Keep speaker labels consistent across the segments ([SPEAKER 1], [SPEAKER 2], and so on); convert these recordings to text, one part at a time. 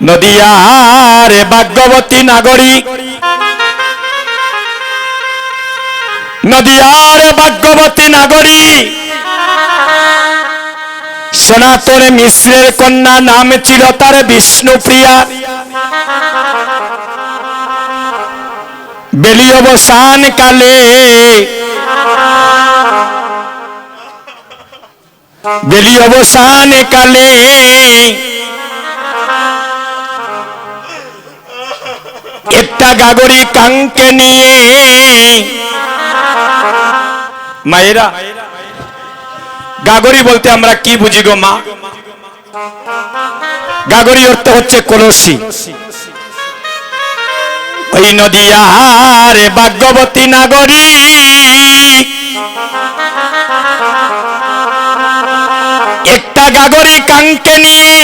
[SPEAKER 1] নদিয়ার ভাগ্যবতী নাগরিক নদিয়ার ভাগ্যবতী নাগরিক সনাতন মিশ্রের কন্যা নাম ছিল তার বিষ্ণুপ্রিয়া। বেলি অবসান কালে বেলি অবসান কালে একটা গাগরি কাঙ্কে নিয়ে মায়েরা, গাগরি বলতে আমরা কি বুঝি গো মা? গাগরি অর্থ হচ্ছে কলসি। ওই নদিয়ারে ভাগ্যবতী নাগরী। একটা গাগরি কাঙ্কে নিয়ে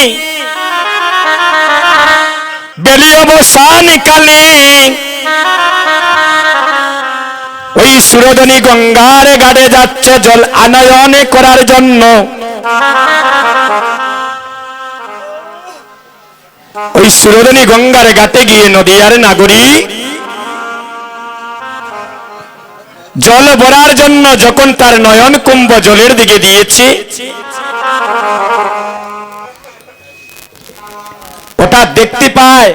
[SPEAKER 1] বেলি অবসান ওই সুরধনী গঙ্গার গাড়ে যাচ্ছে, জল আনয়ন করার জন্য। ওই সুরধনী গঙ্গার ঘাটে গিয়ে নদীয়ার নাগরী। জল ভরার জন্য যখন তার নয়ন কুম্ভ জলের দিকে দিয়েছে ওটা দেখতে পায়।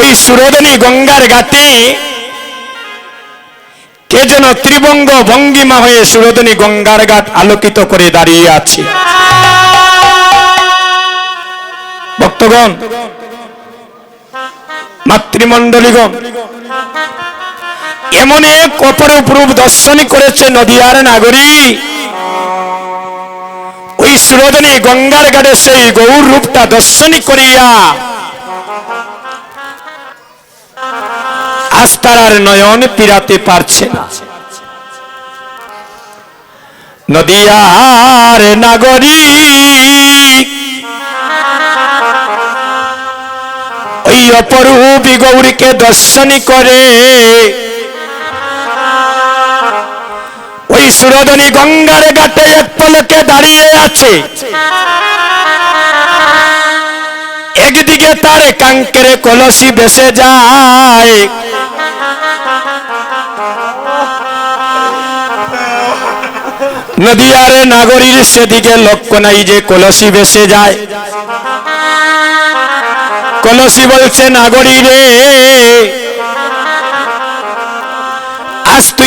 [SPEAKER 1] ওই সুরধনী গঙ্গার ঘাটে কে যেন ত্রিবঙ্গ ভঙ্গিমা হয়ে সুরধনী গঙ্গার ঘাট আলোকিত করে দাঁড়িয়ে আছে। ভক্তগণ, মাতৃমণ্ডলীগণ এমন এক অপরূপ রূপ দর্শন করেছে নদিয়ার নাগরী। ওই সুরধনী গঙ্গার ঘাটে সেই গৌর রূপটা দর্শনী করিয়া আস্তার নয়ন পিরাতে পারছে না। নদিয়ার নাগরী ওই অপরূপী গৌরীকে দর্শনী করে। সুরধনী গঙ্গার ঘাটে এক দাঁড়িয়ে আছে। একদিকে তার কাঙ্কের কলসি বেসে যায়। নদিয়ারে নাগরীর সেদিকে লক্ষ্য নাই যে কলসি বেসে যায়। কলসি বলছে, নাগরী রে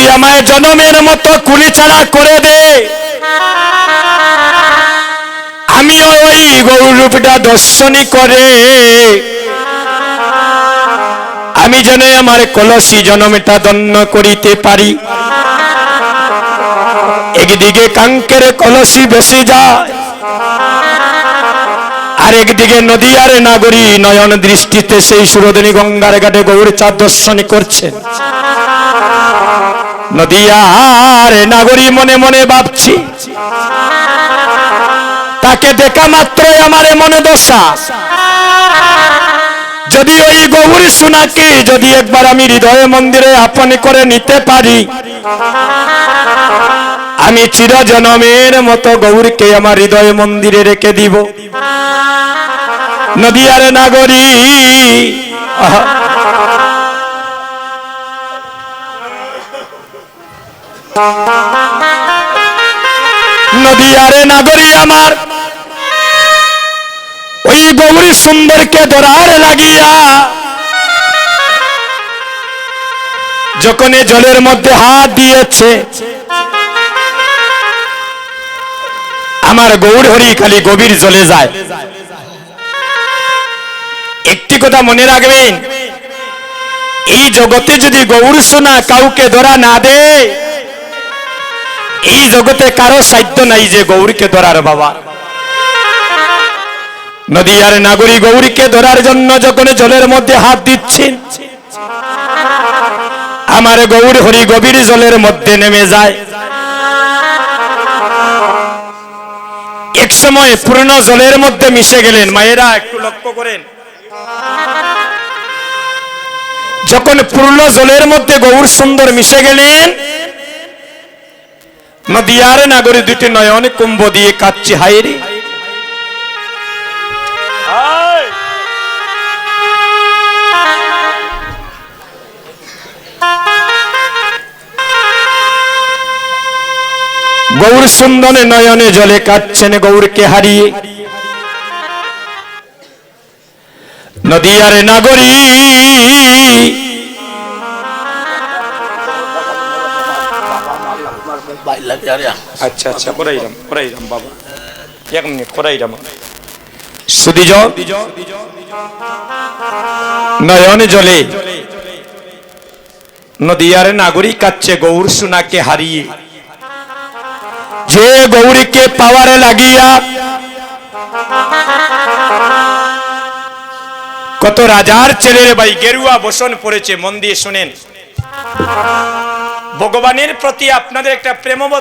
[SPEAKER 1] তুই আমায় জনমের মতো কুলি ছাড়া করে দে। আমিও ওই গৌরূপটা দর্শনী করে। আমি যেন আমার কলসি জনমেটা দন্য করিতে পারি। একদিকে কাঙ্কের কলসি বেশি যায়, আর একদিকে নদীয়ার নাগরী নয়ন দৃষ্টিতে সেই সুরধনী গঙ্গার ঘাটে গৌর চাঁদ দর্শনী করছেন। নদীয়ার নাগরী মনে মনে ভাবছি। তাকে দেখা মাত্রই আমার মনে দশা। যদি ওই গৌর সোনাকে যদি একবার আমি হৃদয় মন্দিরে আপন করে নিতে পারি, আমি চিরজনমের মতো গৌরকে আমার হৃদয় মন্দিরে রেখে দিব। নদিয়ার নাগরী নদিয়ারে নাগরী আমার। ওই গৌরী সুন্দরকে ধরার লাগিয়া যখন জলের মধ্যে হাত দিয়েছে, আমার গৌর হরি খালি গভীর জলে যায়। একটি কথা মনে রাখবেন, এই জগতে যদি গৌর সোনা কাউকে ধরা না দে এই জগতে কারও সাধ্য নাই যে গৌরীকে ধরার বাবা। নদীয়ার নাগরী গৌরীকে ধরার জন্য যখন জলের মধ্যে হাত দিচ্ছেন আমার গৌর হরি গভীর জলের মধ্যে নেমে যায়। এক সময় পূর্ণ জলের মধ্যে মিশে গেলেন। মায়েরা, একটু লক্ষ্য করেন। যখন পূর্ণ জলের মধ্যে গৌর সুন্দর মিশে গেলেন নদিয়ারে নাগরী দুটি নয়ন কুম্ভ দিয়ে কাচ্ছি হাইরি গৌর সুন্দরে নয়নে জলে কাটছেন গৌরকে হারিয়ে। নদিয়ারে নাগরী আচ্ছা আচ্ছা করাইলাম করাইলাম বাবা। এক মিনিট করাইলাম সুদিজ? নয়নে জলে। নদিয়ার নাগরিক কাচ্ছে গৌর সুনাকে হারিয়ে। যে গৌরীকে পাওয়ারে লাগিয়া কত রাজার ছেলের ভাই গেরুয়া বসন পড়েছে মন দিয়ে শুনেন। ভগবানের প্রতি আপনাদের একটা প্রেমবত